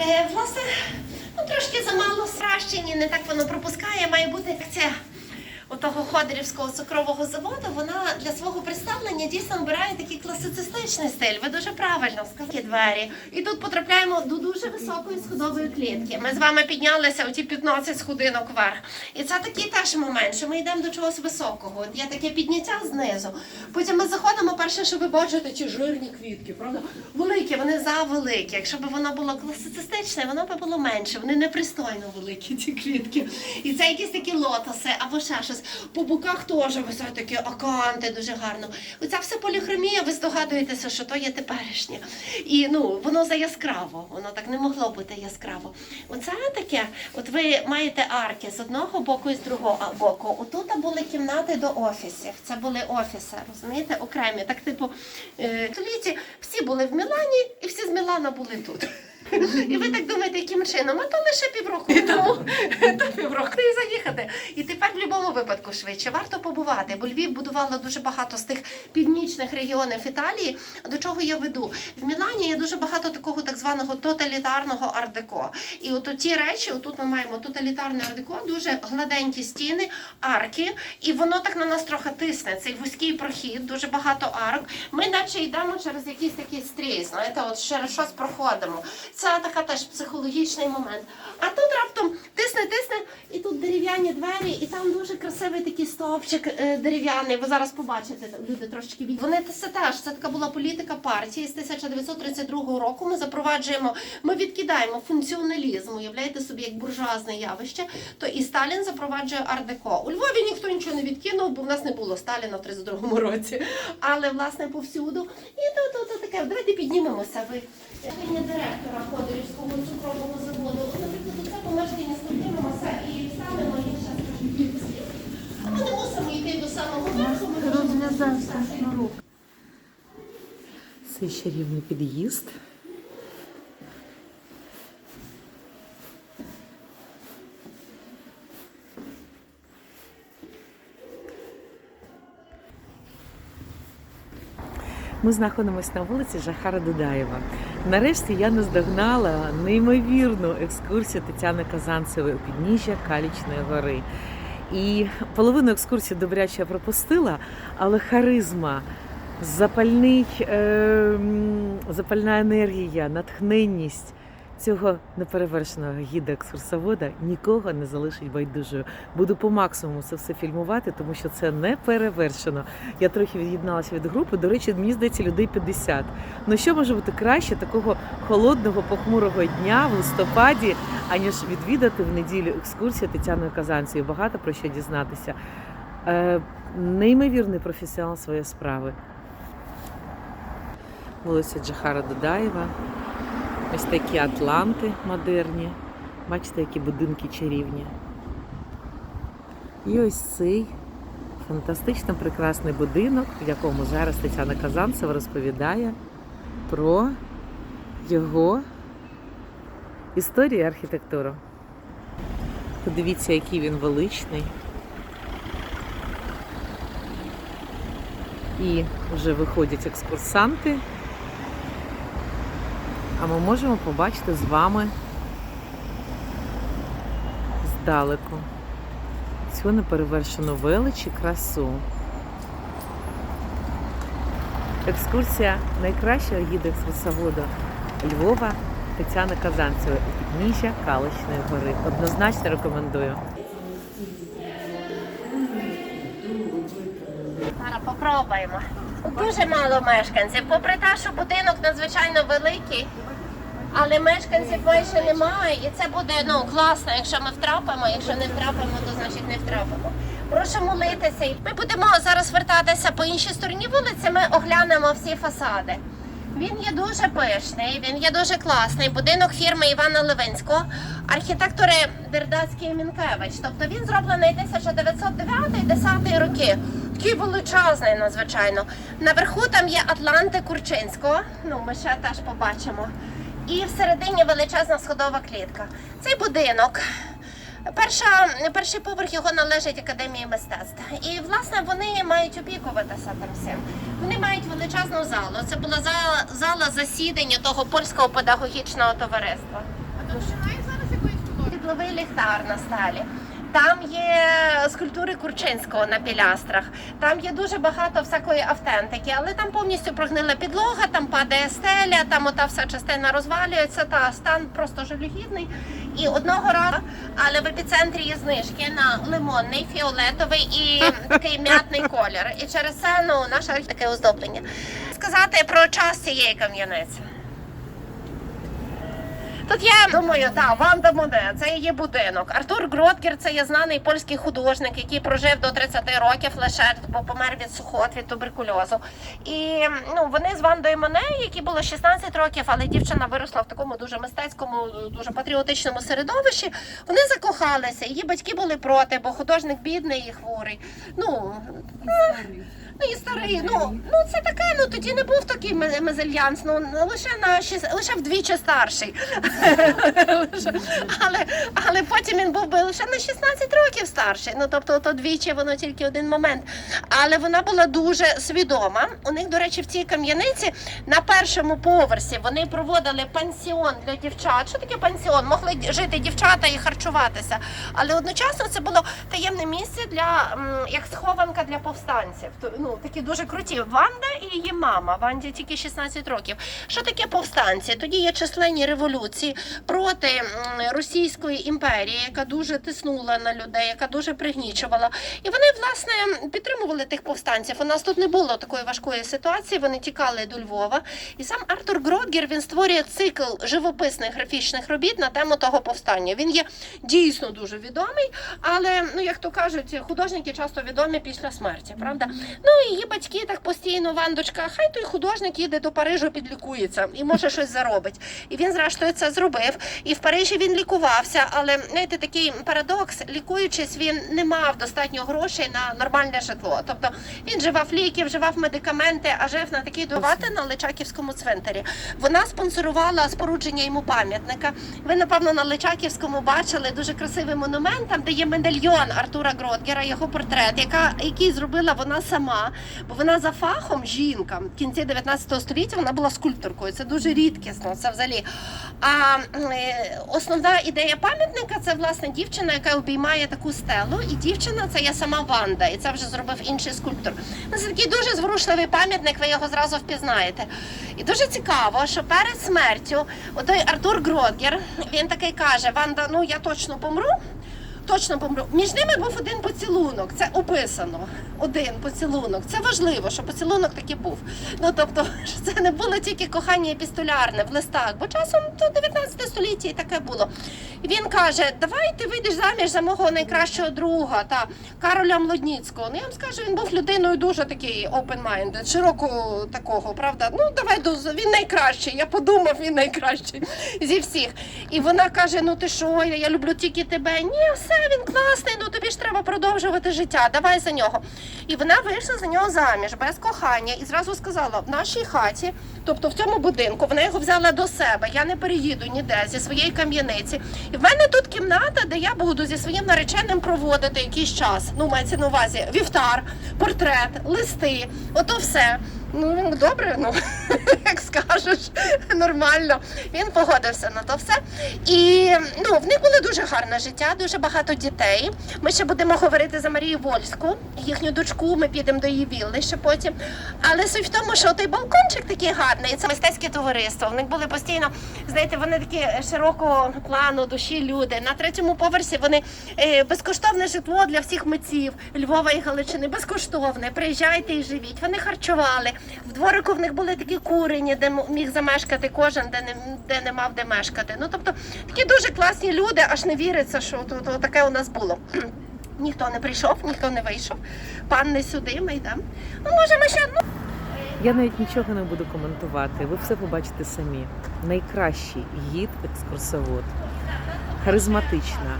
Е, власне, ну трошки замало сращені, не так воно пропускає. Має бути як це. Отого Ходорівського цукрового заводу вона для свого представлення дійсно обирає такий класицистичний стиль. Ви дуже правильно сказали двері. І тут потрапляємо до дуже високої сходової клітки. Ми з вами піднялися оті 15 сходинок вверх. І це такий теж момент, що ми йдемо до чогось високого. От є таке підняття знизу. Потім ми заходимо, перше, що ви бачите, ті жирні квітки, правда? Великі, вони завеликі. Якщо б воно було класицистичне, воно б було менше. Вони непристойно великі, ці квітки. І це якісь такі лотоси або ще щось. По боках теж висять такі аканти, дуже гарно. Оця вся поліхромія, ви здогадуєтеся, що то є теперішнє. І ну, воно за яскраво, воно так не могло бути яскраво. Оце таке, от ви маєте арки з одного боку і з другого боку. Отут були кімнати до офісів. Це були офіси, розумієте, окремі. Так, типу, е, всі були в Мілані, і всі з Мілана були тут. І ви так думаєте, яким чином? А то лише півроку тому, то півроку і заїхати. І тепер в будь-якому випадку швидше варто побувати, бо Львів будувало дуже багато з тих північних регіонів Італії. До чого я веду? В Мілані є дуже багато такого так званого тоталітарного ардеко. І от ті речі, отут ми маємо тоталітарне ардеко, дуже гладенькі стіни, арки, і воно так на нас трохи тисне. Цей вузький прохід, дуже багато арок. Ми наче йдемо через якийсь такий стрій, знаєте, от через щось проходимо. Це така теж психологічний момент. А тут раптом тисне, тисне, і тут дерев'яні двері, і там дуже красивий такий стовпчик е, дерев'яний. Ви зараз побачите, люди трошечки від. Вони це теж це така була політика партії з 1932 року. Ми запроваджуємо, ми відкидаємо функціоналізм, уявляєте собі як буржуазне явище. То і Сталін запроваджує ардеко. У Львові ніхто нічого не відкинув, бо в нас не було Сталіна в 32-му році. Але власне повсюду. І то, то, то таке. Давайте піднімемося. Ви Рішення директора Ходорівського цукрового заводу. Наприклад, це помешкання складимося і їх ще трошки. А ми не мусимо йти до самого верху. ми можемо Розв'язався шнурок. Це ще рівний під'їзд. Ми знаходимося на вулиці Жахара Дудаєва. Нарешті я наздогнала неймовірну екскурсію Тетяни Казанцевої у підніжжя Калічної гори. І половину екскурсії добряче пропустила, але харизма, запальний, е, запальна енергія, натхненність цього неперевершеного гіда екскурсовода нікого не залишить байдужою. Буду по максимуму це все фільмувати, тому що це не перевершено. Я трохи від'єдналася від групи. До речі, мені здається, людей 50. Ну що може бути краще такого холодного, похмурого дня в листопаді, аніж відвідати в неділю екскурсію Тетяною Казанцею. Багато про що дізнатися. Е, неймовірний професіонал своєї справи. Вулиця Джахара Додаєва. Ось такі атланти модерні. Бачите, які будинки чарівні. І ось цей фантастично прекрасний будинок, в якому зараз Тетяна Казанцева розповідає про його історію і архітектуру. Подивіться, який він величний. І вже виходять екскурсанти. А ми можемо побачити з вами здалеку цю неперевершену велич і красу. Екскурсія найкращого гіда екскурсоводу Львова Тетяни Казанцевої у підніжжя Каличної гори. Однозначно рекомендую. Зараз попробуємо. Дуже мало мешканців. Попри те, що будинок надзвичайно великий, але мешканців майже немає. І це буде ну класно, якщо ми втрапимо. Якщо не втрапимо, то значить не втрапимо. Прошу молитися. Ми будемо зараз вертатися по іншій стороні вулиці. Ми оглянемо всі фасади. Він є дуже пишний, він є дуже класний. Будинок фірми Івана Левинського, архітектори Бердацький і Мінкевич. Тобто він зроблений 1909-10 роки. Такий величезний, надзвичайно. Наверху там є Атланти Курчинського. Ну, ми ще теж побачимо. І всередині величезна сходова клітка. Цей будинок Перша, перший поверх його належить Академії мистецтв. І власне вони мають опікуватися там всім. Вони мають величезну залу. Це була зала, зала засідання того польського педагогічного товариства. А тут немає зараз якоїсь? Світловий ліхтар на сталі. Там є скульптури Курчинського на пілястрах, там є дуже багато всякої автентики, але там повністю прогнила підлога, там падає стеля, там ота вся частина розвалюється, та стан просто жалюгідний. І одного разу, але в епіцентрі є знижки на лимонний, фіолетовий і такий м'ятний колір. І через це ну, наше таке оздоблення. Сказати про час цієї кам'яниці. Тут я думаю, так, Ванда Моне, це її будинок. Артур Гроткер це є знаний польський художник, який прожив до 30 років лише, бо помер від сухот, від туберкульозу. І ну, вони з Вандою Моне, які було 16 років, але дівчина виросла в такому дуже мистецькому, дуже патріотичному середовищі. Вони закохалися. Її батьки були проти, бо художник бідний і хворий. Ну, Ну і старий, ну, ну це таке, ну тоді не був такий ме- мезальянс, ну лише на лише вдвічі старший. Але, але потім він був би лише на 16 років старший. Ну тобто то двічі воно тільки один момент. Але вона була дуже свідома. У них, до речі, в цій кам'яниці на першому поверсі вони проводили пансіон для дівчат. Що таке пансіон? Могли жити дівчата і харчуватися. Але одночасно це було таємне місце для як схованка для повстанців. Ну такі дуже круті. Ванда і її мама. Ванді тільки 16 років. Що таке повстанці? Тоді є численні революції проти Російської імперії, яка дуже тиснула на людей, яка дуже пригнічувала. І вони власне підтримували тих повстанців. У нас тут не було такої важкої ситуації. Вони тікали до Львова. І сам Артур Гродгер він створює цикл живописних графічних робіт на тему того повстання. Він є дійсно дуже відомий, але ну як то кажуть, художники часто відомі після смерті, правда? Ну і її батьки так постійно, Вандочка, хай той художник їде до Парижу, підлікується і може щось заробить. І він, зрештою, це зробив. І в Парижі він лікувався. Але знаєте, такий парадокс, лікуючись, він не мав достатньо грошей на нормальне житло. Тобто він живав ліки, вживав медикаменти, а жив на такій довати на Личаківському цвинтарі. Вона спонсорувала спорудження йому пам'ятника. Ви, напевно, на Личаківському бачили дуже красивий монумент, там де є медальйон Артура Гродгера, його портрет, яка, який зробила вона сама. Бо вона за фахом жінка в кінці 19 століття вона була скульпторкою. Це дуже рідкісно. Це взагалі. А е, основна ідея пам'ятника це власне дівчина, яка обіймає таку стелу. І дівчина це є сама Ванда, і це вже зробив інший скульптор. Ну, Це такий дуже зворушливий пам'ятник, ви його зразу впізнаєте. І дуже цікаво, що перед смертю отой Артур Гродгер, він такий каже: Ванда, ну я точно помру. Точно помру. Між ними був один поцілунок. Це описано. Один поцілунок. Це важливо, що поцілунок таки був. Ну тобто, що це не було тільки кохання епістолярне в листах, бо часом то 19 століття і таке було. Він каже: Давай ти вийдеш заміж за мого найкращого друга та Кароля Млодніцького. Ну я вам скажу, він був людиною дуже такий open-minded, широкого такого, правда. Ну давай до він найкращий. Я подумав, він найкращий зі всіх. І вона каже: Ну ти що, я люблю тільки тебе. Ні, все, він класний, ну тобі ж треба продовжувати життя. Давай за нього. І вона вийшла за нього заміж без кохання і зразу сказала: в нашій хаті, тобто в цьому будинку, вона його взяла до себе. Я не переїду ніде зі своєї кам'яниці. І в мене тут кімната, де я буду зі своїм нареченим проводити якийсь час. Ну, мається на увазі вівтар, портрет, листи, ото все. Ну добре, ну як скажеш, нормально. Він погодився на то все. І ну, в них було дуже гарне життя, дуже багато дітей. Ми ще будемо говорити за Марію Вольську, їхню дочку. Ми підемо до її вілли ще потім. Але суть в тому, що той балкончик такий гарний, це мистецьке товариство. В них були постійно, знаєте, вони такі широкого плану душі люди. На третьому поверсі вони е, безкоштовне житло для всіх митців Львова і Галичини. Безкоштовне. Приїжджайте і живіть. Вони харчували. В дворику в них були такі курені, де міг замешкати кожен, де не де не мав де мешкати. Ну тобто такі дуже класні люди, аж не віриться, що то, то таке у нас було. Ніхто не прийшов, ніхто не вийшов. Пан не сюди, ми йдемо. Ну, може, ми ще ну, Я навіть нічого не буду коментувати. Ви все побачите самі. Найкращий гід, екскурсовод, харизматична,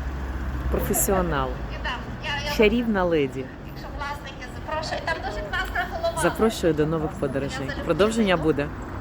професіонал, чарівна леді. якщо власники запрошують, там дуже класна голова. Запрошую до нових подорожей. Продовження буде.